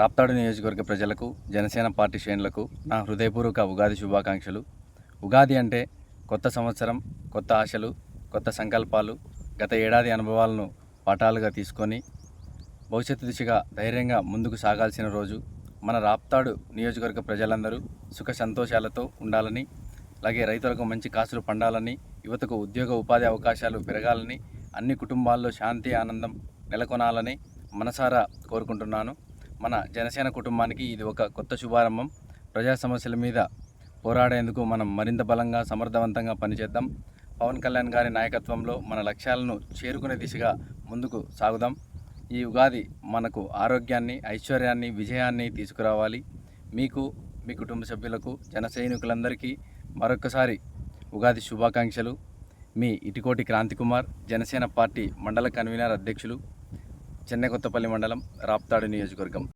రాప్తాడు నియోజకవర్గ ప్రజలకు జనసేన పార్టీ శ్రేణులకు నా హృదయపూర్వక ఉగాది శుభాకాంక్షలు. ఉగాది అంటే కొత్త సంవత్సరం కొత్త ఆశలు కొత్త సంకల్పాలు గత ఏడాది అనుభవాలను పాఠాలుగా తీసుకొని భవిష్యత్తు దిశగా ధైర్యంగా ముందుకు సాగాల్సిన రోజు మన రాప్తాడు నియోజకవర్గ ప్రజలందరూ సుఖ సంతోషాలతో ఉండాలని అలాగే రైతులకు మంచి కాసులు పండాలని యువతకు ఉద్యోగ ఉపాధి అవకాశాలు పెరగాలని అన్ని కుటుంబాల్లో శాంతి ఆనందం నెలకొనాలని మనసారా కోరుకుంటున్నాను. మన జనసేన కుటుంబానికి ఇది ఒక కొత్త శుభారంభం. ప్రజా సమస్యల మీద పోరాడేందుకు మనం మరింత బలంగా సమర్థవంతంగా పనిచేద్దాం. పవన్ కళ్యాణ్ గారి నాయకత్వంలో మన లక్ష్యాలను చేరుకునే దిశగా ముందుకు సాగుదాం. ఈ ఉగాది మనకు ఆరోగ్యాన్ని ఐశ్వర్యాన్ని విజయాన్ని తీసుకురావాలి. మీకు మీ కుటుంబ సభ్యులకు జన సైనికులందరికీ మరొకసారి ఉగాది శుభాకాంక్షలు. మీ ఇటికోటి క్రాంతి కుమార్ జనసేన పార్టీ మండల కన్వీనర్ అధ్యక్షులు చెన్నెకొత్తపల్లి మండలం రాప్తాడు నియోజకవర్గం.